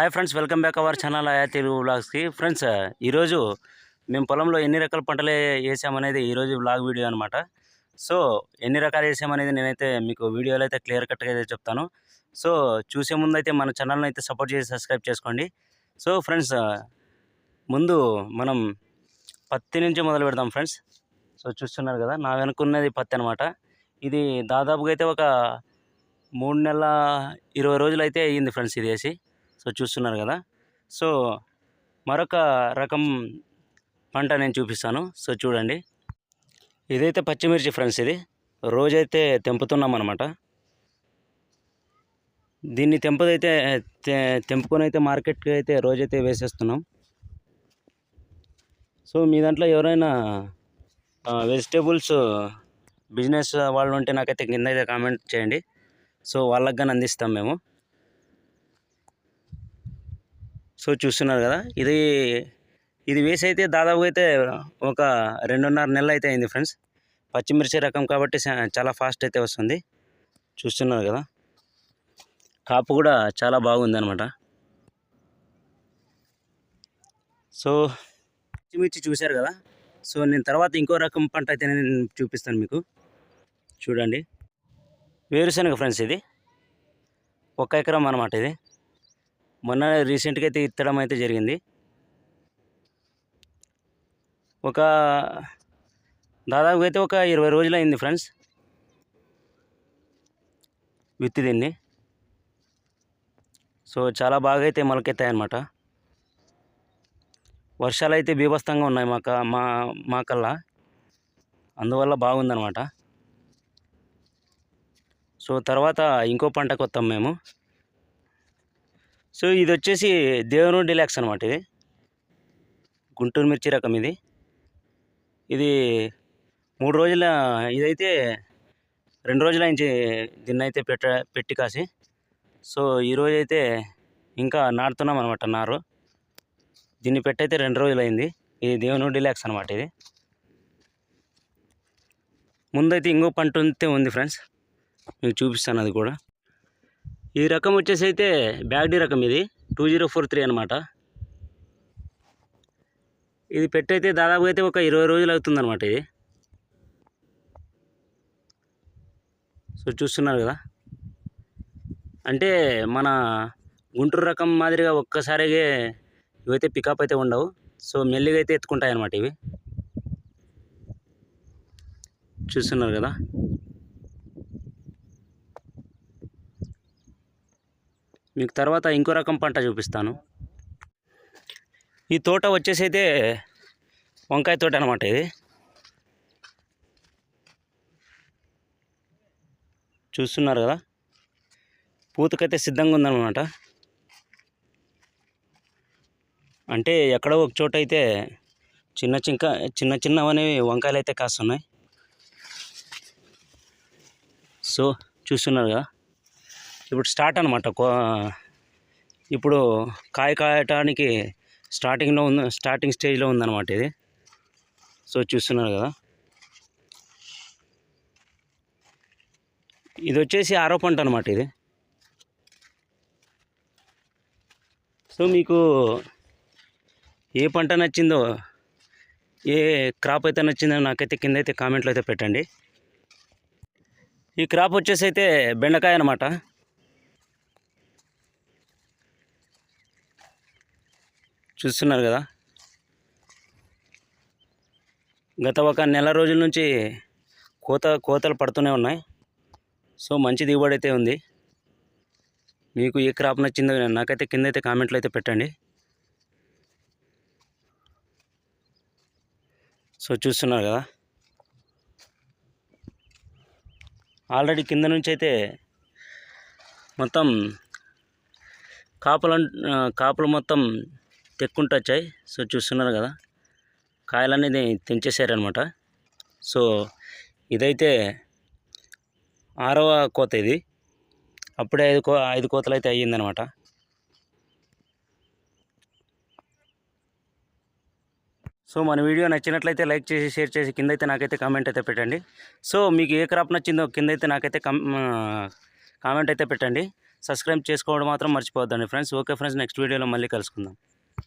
Hi friends welcome back our channel ఆయా Telugu బ్లాగ్స్కి friends ఈరోజు మేము పొలంలో ఎన్ని రకాల పంటలు వేసామనేది ఈరోజు బ్లాగ్ వీడియో అనమాట సో ఎన్ని రకాలు వేసామనేది నేనైతే మీకు వీడియోలో అయితే క్లియర్ కట్గా అయితే చెప్తాను. సో చూసే ముందు అయితే మన ఛానల్ని అయితే సపోర్ట్ చేసి సబ్స్క్రైబ్ చేసుకోండి. సో ఫ్రెండ్స్ ముందు మనం పత్తి నుంచి మొదలు పెడదాం ఫ్రెండ్స్ సో చూస్తున్నారు కదా నా వెనుకున్నది పత్తి అనమాట ఇది దాదాపుగా అయితే ఒక మూడు నెలల ఇరవై రోజులు అయితే అయ్యింది ఫ్రెండ్స్ ఇది వేసి. సో చూస్తున్నారు కదా. సో మరొక రకం పంట నేను చూపిస్తాను. సో చూడండి. ఇదైతే పచ్చిమిర్చి ఫ్రెండ్స్ ఇది. రోజైతే తెంపుతున్నాం అనమాట దీన్ని తెంపదైతే తె- తెంపుకొని అయితే మార్కెట్కి అయితే రోజైతే వేసేస్తున్నాం. సో మీ దాంట్లో ఎవరైనా వెజిటేబుల్స్ బిజినెస్ వాళ్ళు ఉంటే నాకైతే కింద అయితే కామెంట్ చేయండి. సో వాళ్ళకి కానీ అందిస్తాం మేము. సో చూస్తున్నారు కదా ఇది ఇది వేసి అయితే దాదాపు అయితే ఒక రెండున్నర నెలలు అయితే అయింది ఫ్రెండ్స్. పచ్చిమిర్చి రకం కాబట్టి చా- చాలా ఫాస్ట్ అయితే వస్తుంది. చూస్తున్నారు కదా కాపు కూడా చాలా బాగుంది అనమాట సో పచ్చిమిర్చి చూశారు కదా సో నేను తర్వాత ఇంకో రకం పంట అయితే నేను చూపిస్తాను మీకు. చూడండి. వేరుశనగ ఫ్రెండ్స్ ఇది. ఒక ఎకరం అనమాట ఇది. మొన్న రీసెంట్గా అయితే ఇత్తడం అయితే జరిగింది. ఒక దాదాపు అయితే ఒక ఇరవై రోజులు అయింది ఫ్రెండ్స్. విత్తి దీన్ని. సో చాలా బాగా అయితే మొలకెత్తాయి అన్నమాట. వర్షాలు అయితే బీభత్సంగా ఉన్నాయి మాక మా మా కల్లా. అందువల్ల బాగుందన్నమాట. సో తర్వాత ఇంకో పంటకు వస్తాం మేము. సో ఇది వచ్చేసి దేవుని డిలాక్స్ అనమాట ఇది. గుంటూరు మిర్చి రకం ఇది. ఇది మూడు రోజుల ఇదైతే రెండు రోజుల నుంచి దీన్ని అయితే పెట్ట పెట్టి కాసి. సో ఈరోజు అయితే ఇంకా నాటుతున్నాం అనమాట నారు. దీన్ని పెట్టయితే రెండు రోజులు అయింది ఇది దేవుని డిలాక్స్ అనమాట ఇది. ముందైతే ఇంకో పంట ఉంటే ఉంది ఫ్రెండ్స్. మీకు చూపిస్తాను అది కూడా. ఈ రకం వచ్చేసి అయితే బ్యాగ్డీ రకం ఇది. టూ జీరో ఫోర్ త్రీ అనమాట ఇది పెట్టయితే దాదాపు అయితే ఒక ఇరవై రోజులు అవుతుందన్నమాట ఇది. సో చూస్తున్నారు కదా. అంటే మన గుంటూరు రకం మాదిరిగా ఒక్కసారిగా ఇవైతే పికప్ అయితే ఉండవు. సో మెల్లిగా అయితే ఎత్తుకుంటాయి అన్నమాట ఇవి. చూస్తున్నారు కదా. మీకు తర్వాత ఇంకో రకం పంట చూపిస్తాను. ఈ తోట వచ్చేసి అయితే వంకాయ తోట అనమాట ఇది. చూస్తున్నారు కదా? పూతకైతే సిద్ధంగా ఉందన్నమాట. అంటే ఎక్కడో ఒక చోట అయితే చిన్న చింక చిన్న చిన్నవనేవి వంకాయలు అయితే కాస్తున్నాయి. సో చూస్తున్నారు కదా? ఇప్పుడు స్టార్ట్ అనమాట ఇప్పుడు కాయ కాయటానికి స్టార్టింగ్లో ఉంది స్టార్టింగ్ స్టేజ్లో ఉందన్నమాట ఇది. సో చూస్తున్నారు కదా. ఇది వచ్చేసి ఆరో పంట అనమాట ఇది. సో మీకు ఏ పంట నచ్చిందో ఏ క్రాప్ అయితే నచ్చిందో నాకైతే కింద అయితే కామెంట్లో అయితే పెట్టండి. ఈ క్రాప్ వచ్చేసి అయితే బెండకాయ అనమాట చూస్తున్నారు కదా. గత ఒక నెల రోజుల నుంచి కోత కోతలు పడుతూనే ఉన్నాయి. సో మంచి దిగుబడి అయితే ఉంది. మీకు ఏ క్రాప్ నచ్చిందో నాకైతే కింద అయితే కామెంట్లు అయితే పెట్టండి. సో చూస్తున్నారు కదా. ఆల్రెడీ కింద నుంచి అయితే మొత్తం కాపులు కాపులు మొత్తం తెక్కుంటూ వచ్చాయి. సో చూస్తున్నారు కదా. కాయలనేది తెంచేసారనమాట సో ఇదైతే ఆరవ కోత ఇది. అప్పుడే ఐదు కో ఐదు కోతలు అయితే అయ్యిందనమాట సో మన వీడియో నచ్చినట్లయితే లైక్ చేసి షేర్ చేసి కింద అయితే నాకైతే కామెంట్ అయితే పెట్టండి. సో మీకు ఏ క్రాప్ నచ్చిందో కింద అయితే నాకైతే కామెంట్ అయితే పెట్టండి. సబ్స్క్రైబ్ చేసుకోవడం మాత్రం మర్చిపోవద్దండి ఫ్రెండ్స్. ఓకే ఫ్రెండ్స్ నెక్స్ట్ వీడియోలో మళ్ళీ కలుసుకుందాం.